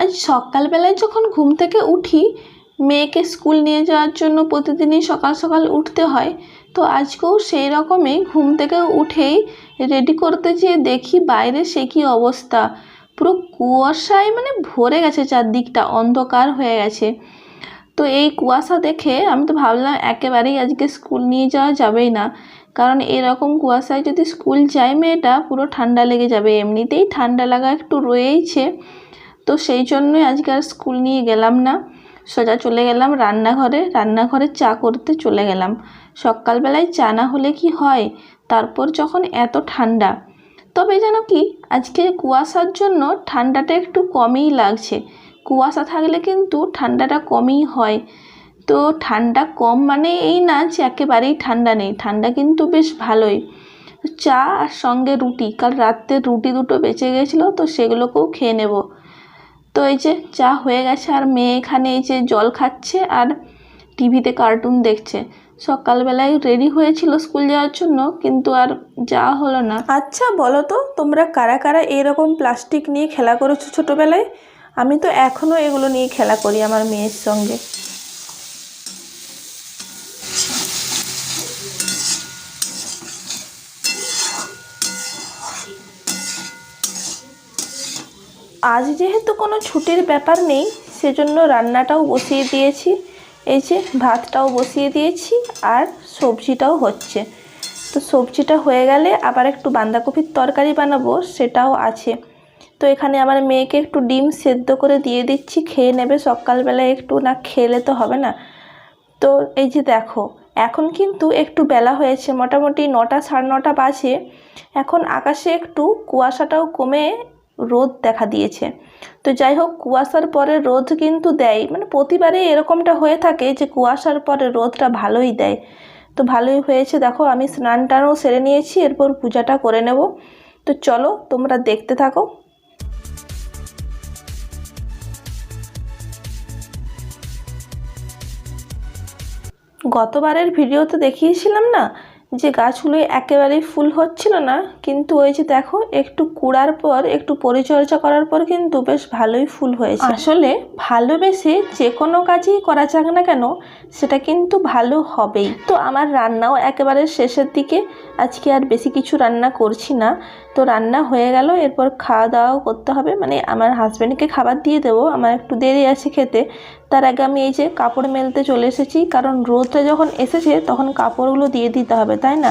আজ সকালবেলায় যখন ঘুম থেকে উঠি, মেয়েকে স্কুল নিয়ে যাওয়ার জন্য প্রতিদিনই সকাল সকাল উঠতে হয়, তো আজকেও সেই রকমই ঘুম থেকে উঠেই রেডি করতে যেয়ে দেখি বাইরে সে কী অবস্থা। পুরো কুয়াশায় মানে ভরে গেছে চারদিকটা, অন্ধকার হয়ে গেছে। তো এই কুয়াশা দেখে আমি তো ভাবলাম একেবারেই আজকে স্কুল নিয়ে যাওয়া যাবেই না, কারণ এরকম কুয়াশায় যদি স্কুল যায় মেয়েটা, পুরো ঠান্ডা লেগে যাবে। এমনিতেই ঠান্ডা লাগা একটু রয়েইছে। তো সেই জন্যই আজকে আর স্কুল নিয়ে গেলাম না। সোজা চলে গেলাম রান্নাঘরে রান্নাঘরে চা করতে চলে গেলাম। সকালবেলায় চা না হলে কি হয়? তারপর যখন এত ঠান্ডা। তবে যেন কি, আজকে কুয়াশার জন্য ঠান্ডাটা একটু কমই লাগছে। কুয়াশা থাকলে কিন্তু ঠান্ডাটা কমই হয়। তো ঠান্ডা কম মানে এই না যে একেবারেই ঠান্ডা নেই, ঠান্ডা কিন্তু বেশ ভালোই। চা আর সঙ্গে রুটি, কাল রাত্রে রুটি দুটো বেঁচে গেছিল তো সেগুলোকেও খেয়ে নেব। তো এই যে চা হয়ে গেছে আর মেয়ে এখানে এই যে জল খাচ্ছে আর টিভিতে কার্টুন দেখছে। সকালবেলায় রেডি হয়েছিল স্কুল যাওয়ার জন্য, কিন্তু আর যা হলো না। আচ্ছা বলো তো, তোমরা কারা কারা এরকম প্লাস্টিক নিয়ে খেলা করেছ ছোটোবেলায়? আমি তো এখনও এগুলো নিয়ে খেলা করি আমার মেয়ের সঙ্গে। আজ যেহেতু কোনো ছুটির ব্যাপার নেই, সেজন্য রান্নাটাও বসিয়ে দিয়েছি। এই যে ভাতটাও বসিয়ে দিয়েছি আর সবজিটাও হচ্ছে। তো সবজিটা হয়ে গেলে আবার একটু বাঁধাকপির তরকারি বানাবো, সেটাও আছে। তো এখানে আমার মেয়েকে একটু ডিম সেদ্ধ করে দিয়ে দিচ্ছি, খেয়ে নেবে সকালবেলায় একটু, না খেলে তো হবে না। তো এই যে দেখো, এখন কিন্তু একটু বেলা হয়েছে, মোটামুটি নটা সাড়ে নটা বাজে। এখন আকাশে একটু কুয়াশাটাও কমে রোদ দেখা দিয়েছে। তো যাই হোক, কুয়াশার পরে রোদ কিন্তু দেয়। মানে প্রতিবারে এরকমটা হয়ে থাকে যে কুয়াশার পরে রোদটা ভালোই দেয়। তো ভালোই হয়েছে। দেখো, আমি স্নান টানও সেরে নিয়েছি, এরপর পূজাটা করে নেব। তো চলো, তোমরা দেখতে থাকো। গতবারের ভিডিওতে দেখিয়েছিলাম না? যে গাছগুলো একেবারেই ফুল হচ্ছিল না কিন্তু ওই যে দেখো একটু কুড়ার পর একটু পরিচর্যা করার পর কিন্তু বেশ ভালোই ফুল হয়েছে। আসলে ভালোবেসে যে কোনো কাজই করা যাক না কেন সেটা কিন্তু ভালো হবেই। তো আমার রান্নাও একেবারে শেষের দিকে আজকে আর বেশি কিছু রান্না করছি না। তো রান্না হয়ে গেল এরপর খাওয়া দাওয়াও করতে হবে। মানে আমার হাজব্যান্ডকে খাবার দিয়ে দেবো আমার একটু দেরি আছে খেতে। তার আগে আমি এই যে কাপড় মেলতে চলে এসেছি কারণ রোদটা যখন এসেছে তখন কাপড়গুলো দিয়ে দিতে হবে তাই না?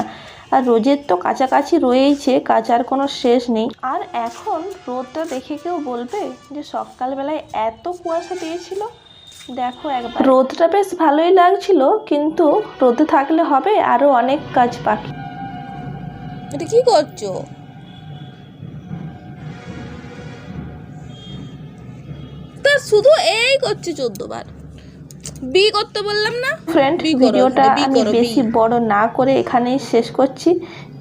আর রোজের তো কাছাকাছি রয়েইছে কাচার কোনো শেষ নেই। আর এখন রোদটা দেখে কেউ বলবে যে সকালবেলায় এত কুয়াশা দিয়েছিল? দেখো একবার। রোদটা বেশ ভালোই লাগছিল কিন্তু রোদে থাকলে হবে আরও অনেক কাজ বাকি। এটা কী করছ? শুধু এই করছে চোদ্দ বার বি করতে বললাম না ফ্রেন্ড ভিডিওটা আমি বেশি বড় না করে এখানেই শেষ করছি।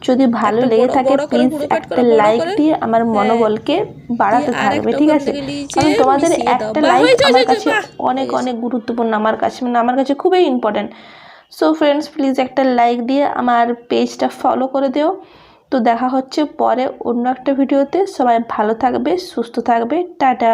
যদি ভালো লেগে থাকে প্লিজ একটা লাইক দিয়ে আমার হ্যাঁ। মনোবলকে বাড়াতে থাকবে ঠিক আছে? কারণ তোমাদের একটা লাইক আমার কাছে অনেক অনেক গুরুত্বপূর্ণ আমার কাছে মানে আমার কাছে খুবই ইম্পর্টেন্ট সো ফ্রেন্ডস প্লিজ একটা লাইক দিয়ে আমার পেজটা ফলো করে দিও। তো দেখা হচ্ছে পরে অন্য একটা ভিডিওতে সবাই ভালো থাকবে সুস্থ থাকবে। টাটা।